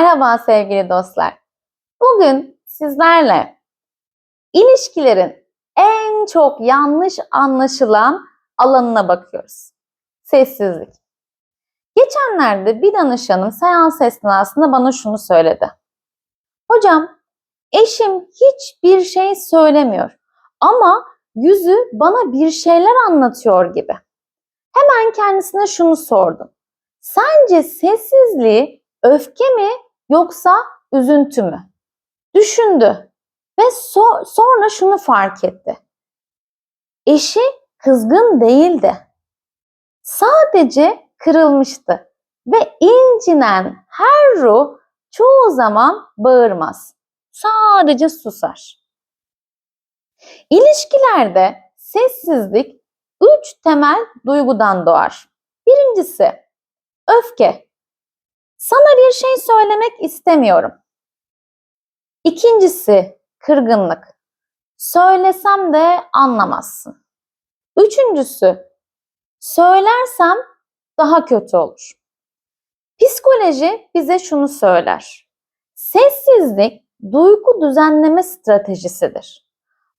Merhaba sevgili dostlar. Bugün sizlerle ilişkilerin en çok yanlış anlaşılan alanına bakıyoruz. Sessizlik. Geçenlerde bir danışanım seans esnasında bana şunu söyledi. Hocam, eşim hiçbir şey söylemiyor ama yüzü bana bir şeyler anlatıyor gibi. Hemen kendisine şunu sordum. Sence sessizliği öfke mi yoksa üzüntü mü? Düşündü ve so- sonra şunu fark etti. Eşi kızgın değildi. Sadece kırılmıştı ve incinen her ruh çoğu zaman bağırmaz. Sadece susar. İlişkilerde sessizlik üç temel duygudan doğar. Birincisi öfke. Sana bir şey söylemek istemiyorum. İkincisi kırgınlık. Söylesem de anlamazsın. Üçüncüsü söylersem daha kötü olur. Psikoloji bize şunu söyler. Sessizlik duygu düzenleme stratejisidir.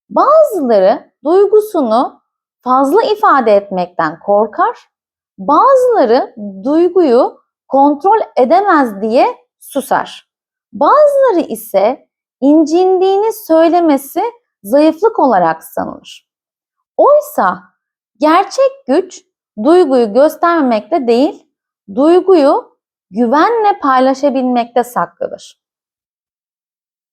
Bazıları duygusunu fazla ifade etmekten korkar, bazıları duyguyu kontrol edemez diye susar. Bazıları ise incindiğini söylemesi zayıflık olarak sanılır. Oysa gerçek güç duyguyu göstermemekte değil, duyguyu güvenle paylaşabilmekte saklıdır.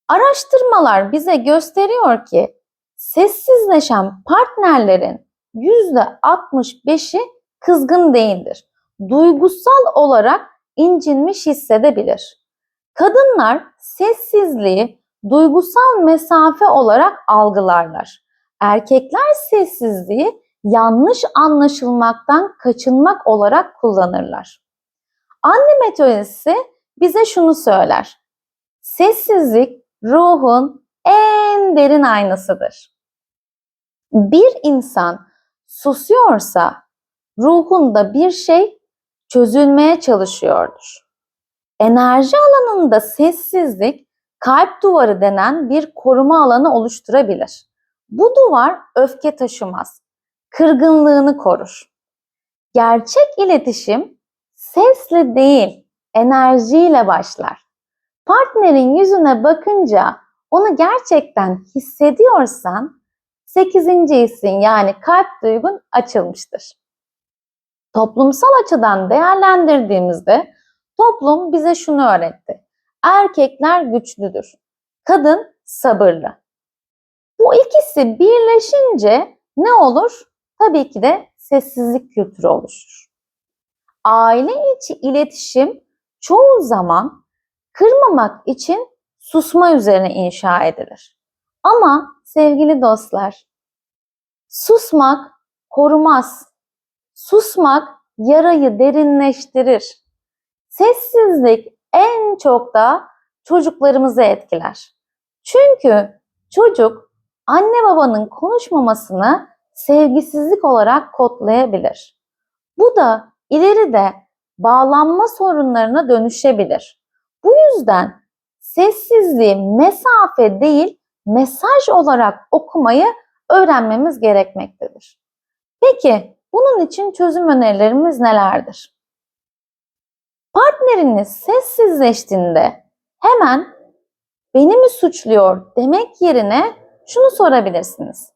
Araştırmalar bize gösteriyor ki sessizleşen partnerlerin %65'i kızgın değildir. Duygusal olarak incinmiş hissedebilir. Kadınlar sessizliği duygusal mesafe olarak algılarlar. Erkekler sessizliği yanlış anlaşılmaktan kaçınmak olarak kullanırlar. Anne metodisi bize şunu söyler. Sessizlik ruhun en derin aynasıdır. Bir insan susuyorsa ruhunda bir şey çözülmeye çalışıyordur. Enerji alanında sessizlik kalp duvarı denen bir koruma alanı oluşturabilir. Bu duvar öfke taşımaz, kırgınlığını korur. Gerçek iletişim sesle değil, enerjiyle başlar. Partnerin yüzüne bakınca onu gerçekten hissediyorsan 8. hissin yani kalp duygun açılmıştır. Toplumsal açıdan değerlendirdiğimizde toplum bize şunu öğretti. Erkekler güçlüdür. Kadın sabırlı. Bu ikisi birleşince ne olur? Tabii ki de sessizlik kültürü oluşur. Aile içi iletişim çoğu zaman kırmamak için susma üzerine inşa edilir. Ama sevgili dostlar, susmak korumaz. Susmak yarayı derinleştirir. Sessizlik en çok da çocuklarımızı etkiler. Çünkü çocuk anne babanın konuşmamasını sevgisizlik olarak kodlayabilir. Bu da ileride bağlanma sorunlarına dönüşebilir. Bu yüzden sessizliği mesafe değil mesaj olarak okumayı öğrenmemiz gerekmektedir. Peki bunun için çözüm önerilerimiz nelerdir? Partneriniz sessizleştiğinde hemen beni mi suçluyor demek yerine şunu sorabilirsiniz.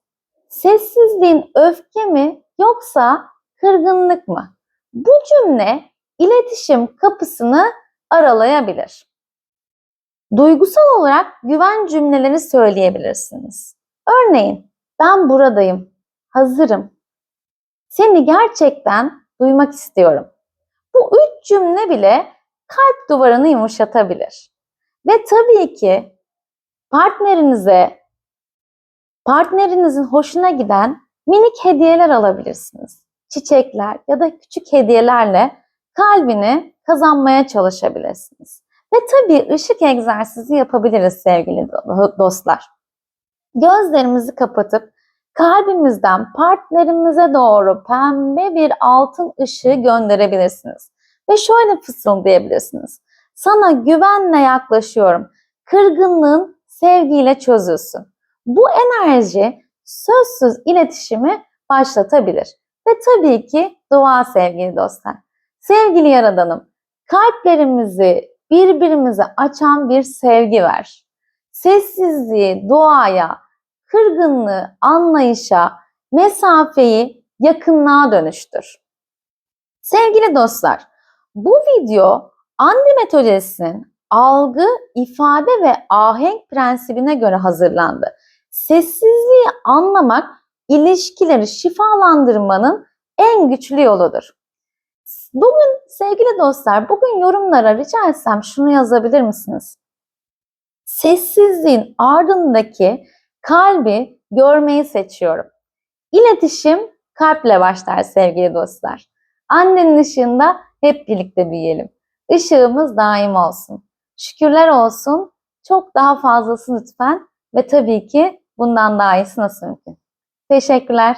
Sessizliğin öfke mi yoksa kırgınlık mı? Bu cümle iletişim kapısını aralayabilir. Duygusal olarak güven cümleleri söyleyebilirsiniz. Örneğin ben buradayım, hazırım. Seni gerçekten duymak istiyorum. Bu üç cümle bile kalp duvarını yumuşatabilir. Ve tabii ki partnerinize partnerinizin hoşuna giden minik hediyeler alabilirsiniz. Çiçekler ya da küçük hediyelerle kalbini kazanmaya çalışabilirsiniz. Ve tabii ışık egzersizi yapabiliriz sevgili dostlar. Gözlerimizi kapatıp kalbimizden partnerimize doğru pembe bir altın ışığı gönderebilirsiniz. Ve şöyle fısıldayabilirsiniz. Sana güvenle yaklaşıyorum. Kırgınlığın sevgiyle çözülsün. Bu enerji sözsüz iletişimi başlatabilir. Ve tabii ki dua sevgili dostlar. Sevgili Yaradanım, kalplerimizi birbirimize açan bir sevgi ver. Sessizliği duaya, kırgınlığı anlayışa, mesafeyi yakınlığa dönüştür. Sevgili dostlar, bu video Andi metodisinin algı, ifade ve ahenk prensibine göre hazırlandı. Sessizliği anlamak ilişkileri şifalandırmanın en güçlü yoludur. Bugün sevgili dostlar, bugün yorumlara rica etsem şunu yazabilir misiniz? Sessizliğin ardındaki kalbi görmeyi seçiyorum. İletişim kalple başlar sevgili dostlar. Annenin ışığında hep birlikte büyüyelim. Işığımız daim olsun. Şükürler olsun. Çok daha fazlası lütfen ve tabii ki bundan daha iyisi nasıl mümkün. Teşekkürler.